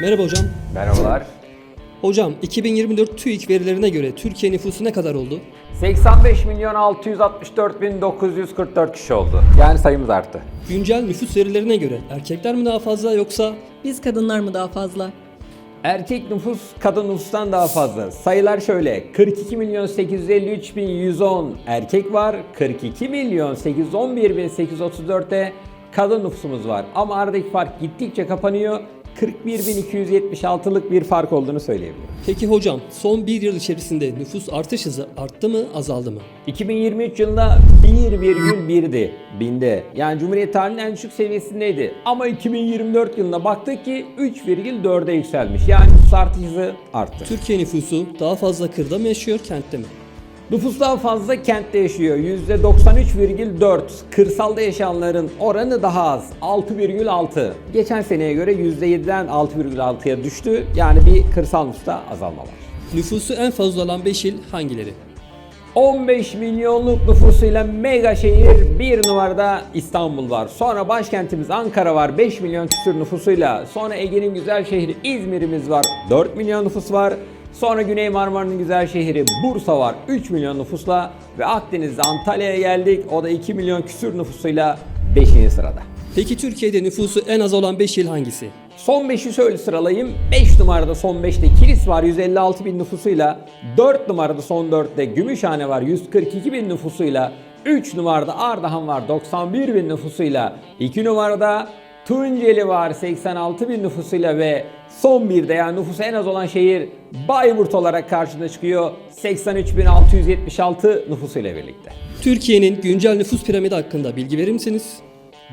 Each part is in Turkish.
Merhaba hocam. Merhabalar. Hocam 2024 TÜİK verilerine göre Türkiye nüfusu ne kadar oldu? 85 milyon 664 bin 944 kişi oldu. Yani sayımız arttı. Güncel nüfus verilerine göre erkekler mi daha fazla yoksa Biz kadınlar mı daha fazla? Erkek nüfus kadın nüfustan daha fazla. Sayılar şöyle. 42 milyon 853 bin 110 erkek var. 42 milyon 811 bin 834 de kadın nüfusumuz var. Ama aradaki fark gittikçe kapanıyor. 41.276'lık bir fark olduğunu söyleyebilirim. Peki hocam son bir yıl içerisinde nüfus artış hızı arttı mı azaldı mı? 2023 yılında 1,1'di binde. Yani Cumhuriyet tarihinin en düşük seviyesindeydi. Ama 2024 yılına baktık ki 3,4'e yükselmiş. Yani nüfus artış hızı arttı. Türkiye nüfusu daha fazla kırda mı yaşıyor kentte mi? Nüfus daha fazla kentte yaşıyor. %93,4. Kırsalda yaşayanların oranı daha az. 6,6. Geçen seneye göre %7'den 6,6'ya düştü. Yani bir kırsal nüfusta azalma var. Nüfusu en fazla olan 5 il hangileri? 15 milyonluk nüfusuyla mega şehir bir numarada İstanbul var. Sonra başkentimiz Ankara var 5 milyon küsür nüfusuyla. Sonra Ege'nin güzel şehri İzmir'imiz var 4 milyon nüfus var. Sonra Güney Marmara'nın güzel şehri Bursa var 3 milyon nüfusla. Ve Akdeniz'de Antalya'ya geldik o da 2 milyon küsür nüfusuyla 5. sırada. Peki Türkiye'de nüfusu en az olan 5 il hangisi? Son 5'i şöyle sıralayayım. 5 numarada son 5'te Kilis var 156 bin nüfusuyla. 4 numarada son 4'te Gümüşhane var 142 bin nüfusuyla. 3 numarada Ardahan var 91 bin nüfusuyla. 2 numarada Tunceli var 86 bin nüfusuyla ve son birde yani nüfusu en az olan şehir Bayburt olarak karşına çıkıyor 83.676 nüfusuyla birlikte. Türkiye'nin güncel nüfus piramidi hakkında bilgi verir misiniz?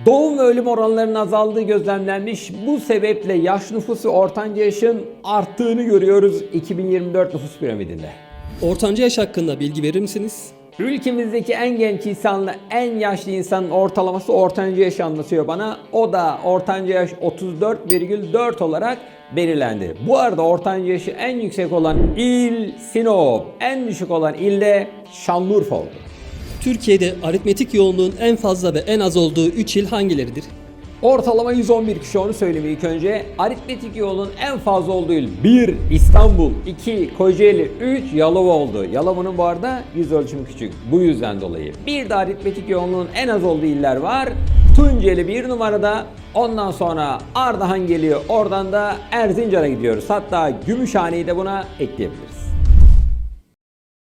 Doğum ve ölüm oranlarının azaldığı gözlemlenmiş. Bu sebeple yaş nüfusu ortanca yaşın arttığını görüyoruz 2024 nüfus piramidinde. Ortanca yaş hakkında bilgi verir misiniz? Ülkemizdeki en genç insanla en yaşlı insanın ortalaması ortanca yaşı anlatıyor bana. O da ortanca yaş 34,4 olarak belirlendi. Bu arada ortanca yaşı en yüksek olan il Sinop, en düşük olan ilde Şanlıurfa oldu. Türkiye'de aritmetik yoğunluğun en fazla ve en az olduğu 3 il hangileridir? Ortalama 111 kişi onu söyleyeyim ilk önce. Aritmetik yolun en fazla olduğu il 1 İstanbul, 2 Kocaeli, 3 Yalova oldu. Yalova'nın bu arada yüz ölçümü küçük. Bu yüzden dolayı. Bir de aritmetik yoğunluğun en az olduğu iller var. Tunceli bir numarada. Ondan sonra Ardahan geliyor. Oradan da Erzincan'a gidiyoruz. Hatta Gümüşhane'yi de buna ekleyebiliriz.